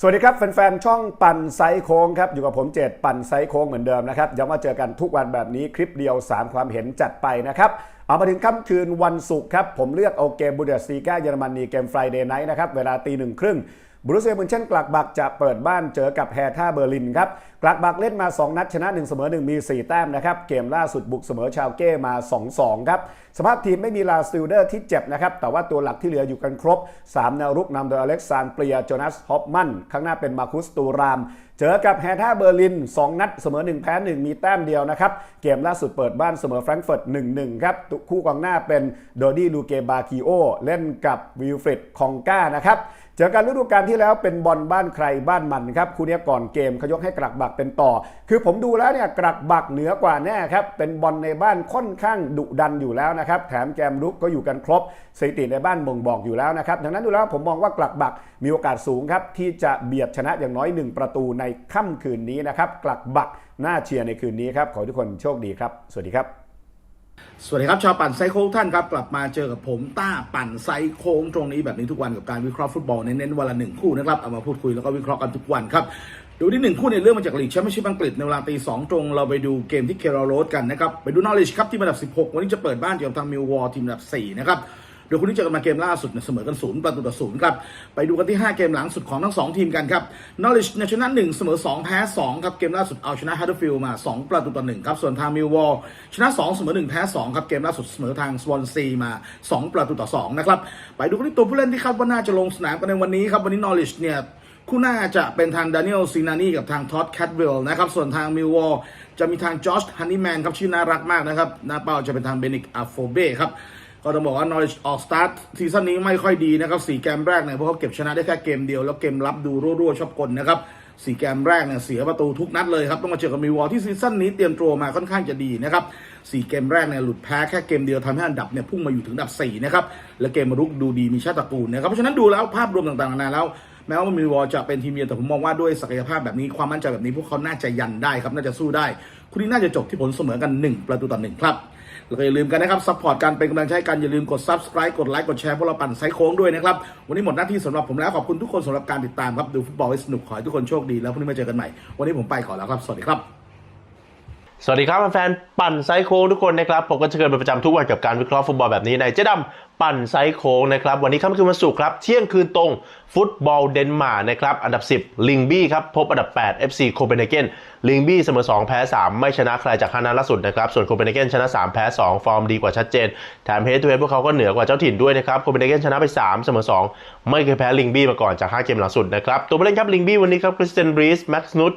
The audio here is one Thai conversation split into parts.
สวัสดีครับแฟนๆ ช่องปั่นไซโค้งครับ อยู่กับผมเจตปั่นไซโค้งเหมือนเดิมนะครับย้ำว่าเจอกันทุกวันแบบนี้คลิปเดียว 3 ความเห็นจัดไปนะครับ เอามาถึงค่ำคืนวันศุกร์ครับ ผมเลือกเอาเกมบูเดสซีกาเยอรมนีเกมไฟเดย์ไนท์นะครับ เวลาตีหนึ่งครึ่ง บรูเซียมุนเช่นกลักบักจะเปิดบ้านเจอกับแฮท่าเบอร์ลินครับกลักบักเล่นมา 2 นัดชนะ 1 เสมอ 1 มี 4 แต้มนะครับ เกมล่าสุดบุกเสมอชาวเก้มา 2-2 ครับ สภาพทีมไม่มีลาสติลเดอร์ที่เจ็บนะครับ แต่ว่าตัวหลักที่เหลืออยู่กันครบ 3 แนวรุกนำโดยอเล็กซานเปรียโจนาสฮอปมัน ข้างหน้าเป็นมาคุสตูราม เจอกับแฮท่าเบอร์ลิน 2 นัดเสมอ 1 แพ้ 1 มีแต้มเดียวนะครับ เกมล่าสุดเปิดบ้านเสมอแฟรงก์เฟิร์ต 1-1 ครับคู่กองหน้าเป็นโดดี้ลูเกบาคิโอเล่นกับวิลฟริดคองก้านะครับ เจอกันฤดูกาลที่แล้วเป็นบอลบ้านใครบ้านมันครับคู่นี้ก่อนเกมเขายกให้กรักบักเป็นต่อ คือผมดูแล้วเนี่ยกรักบักเหนือกว่าแน่ครับเป็นบอลในบ้านค่อนข้างดุดันอยู่แล้วนะครับแถมแกมรุกก็อยู่กันครบสถิติในบ้านบ่งบอกอยู่แล้วนะครับดังนั้นดูแล้วผมมองว่ากลักบักมีโอกาสสูงครับที่จะเบียดชนะอย่างน้อย 1 ประตูในค่ำคืนนี้นะครับกลักบักน่าเชียร์ในคืนนี้ครับขอทุกคนโชคดีครับ สวัสดีครับ สวัสดีครับ ชาวปั่นไซโค้งท่านครับ กลับมาเจอกับผมต้าปั่นไซโค้งตรงนี้แบบนี้ทุกวันกับการวิเคราะห์ฟุตบอลเน้นๆวันละหนึ่งคู่นะครับเอามาพูดคุยแล้วก็วิเคราะห์กันทุกวันครับดูที่หนึ่งคู่ในเรื่องมาจากลีกแชมเปี้ยนชิพอังกฤษในเวลาตีสองตรงเราไปดูเกมที่เคโรโรสกันนะครับไปดูนอริชครับที่อันดับ 16 วันนี้จะเปิดบ้านเจอกับทางมิลวอลทีมอันดับ4นะครับ ดี๋ยวคู่นี้เจอกันมาเกมล่าสุดเนี่ยเสมอกันศูนย์ประตูต่อศูนย์ครับ ไปดูกันที่ 5 เกมหลังสุดของทั้ง 2 ทีมกันครับนอริชเนี่ยชนะ1เสมอ 2 แพ้ 2 ครับ เกมล่าสุดเอาชนะฮัตเตอร์ฟิลด์มา 2 ประตูต่อ1ครับ ส่วนทางมิลวอลชนะ 2 เสมอ 1 แพ้ 2 ครับ เกมล่าสุดเสมอทางสวอนซีมา 2 ประตูต่อ2นะครับ ไปดูกันที่ตัวผู้เล่นที่คาดว่าน่าจะลงสนามกันในวันนี้ครับ วันนี้นอริชเนี่ยคู่หน้าจะเป็นทางดานิเอลซีนานีกับทางท็อดแคทเวลนะครับ ส่วนทางมิลวอลจะมีทางจอร์จฮันนี่แมนครับชื่อน่ารักมากนะครับหน้าเป้าจะเป็นทางเบนิกอาโฟเบ้ครับ ก็ต้องบอกว่า Norwich ออกสตาร์ทซีซั่นนี้ไม่ค่อยดีนะครับสี่เกมแรกเนี่ยพวกเขาเก็บชนะได้แค่เกมเดียว แล้วเกมรับดูรั่วๆชอบกลนะครับสี่เกมแรกเนี่ยเสียประตูทุกนัดเลยครับ ต้องมาเจอกับมิวอลที่ซีซั่นนี้เตรียมตัวมาค่อนข้างจะดีนะครับสี่เกมแรกเนี่ยหลุดแพ้แค่เกมเดียวทำให้อันดับเนี่ยพุ่งมาอยู่ถึงอันดับสี่นะครับและเกมรุกดูดีมีชาติตระกูลนะครับเพราะฉะนั้นดูแล้วภาพรวมต่างๆนานาแล้ว แม้ว่ามิลวอลจะเป็นทีมเยือนแต่ผมมองว่าด้วยศักยภาพแบบนี้ความมั่นใจแบบนี้พวกเขาน่าจะยันได้ครับน่าจะสู้ได้คู่นี้น่าจะจบที่ผลเสมอกัน 1 ประตูต่อหนึ่งครับแล้วก็อย่าลืมกันนะครับซัพพอร์ตกันเป็นกำลังใจกันอย่าลืมกด subscribe กดไลค์กดแชร์พวกเราปั่นไซโค้งด้วยนะครับ วันนี้หมดหน้าที่สำหรับผมแล้วขอบคุณทุกคนสำหรับการติดตามครับดูฟุตบอลให้สนุกขอให้ทุกคนโชคดีแล้วพรุ่งนี้มาเจอกันใหม่วันนี้ผมไปก่อนแล้วครับ สวัสดีครับ สวัสดีครับแฟนปั่นไซโค้งทุกคนนะครับผมก็จะเกิดเป็นประจำทุกวันกับการวิเคราะห์ฟุตบอลแบบนี้ในเจ๊ดำ ปั่นไซโค้งนะครับ วันนี้ค่ำคืนวันศุกร์ครับ เที่ยงคืนตรงฟุตบอลเดนมาร์กนะครับ อันดับ 10 ลิงบี้ครับ พบอันดับ 8 FC โคเปนเฮเกนลิงบี้เสมอ 2 แพ้ 3 ไม่ชนะใครจากห้านัดล่าสุดนะครับ ส่วนโคเปนเฮเกนชนะ 3 แพ้ 2 ฟอร์มดีกว่าชัดเจน แถมเฮดทูเฮดพวกเขาก็เหนือกว่าเจ้าถิ่นด้วยนะครับ โคเปนเฮเกนชนะไป 3 เสมอ 2 ไม่เคยแพ้ลิงบี้มาก่อนจาก 5 เกมหลังสุดนะครับ ตัวผู้เล่นครับลิงบี้วันนี้ครับคริสเตนบรีสแม็กซ์นุต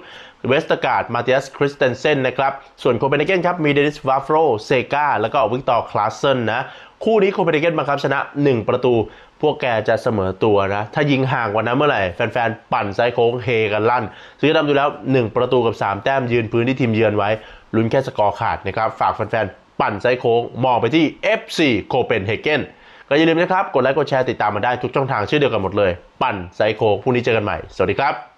เวสต์การ์ด มาเตียส คริสเตนเซนนะครับ ส่วนโคเปนเฮเกนครับ มีเดนิส วาฟโรเซกาแล้วก็วิกตอร์ คลาสเซนนะคู่นี้โคเปนเฮเกนบังคับชนะ 1 ประตู พวกแกจะเสมอตัวนะ ถ้ายิงห่างกว่านั้นเมื่อไหร่ แฟนๆ ปั่นไซโค้งเฮกันลั่น ซื้อดำดูแล้ว 1 ประตูกับ 3 แต้มยืนพื้นที่ทีมเยือนไว้ลุ้นแค่สกอร์ขาดนะครับ ฝากแฟนๆ ปั่นไซโค้งมองไปที่ FC โคเปนเฮเกนก็อย่าลืมนะครับ กดไลค์กดแชร์ติดตามมาได้ทุกช่องทางชื่อเดียวกันหมดเลย ปั่นไซโค้งพรุ่งนี้เจอกันใหม่ สวัสดีครับ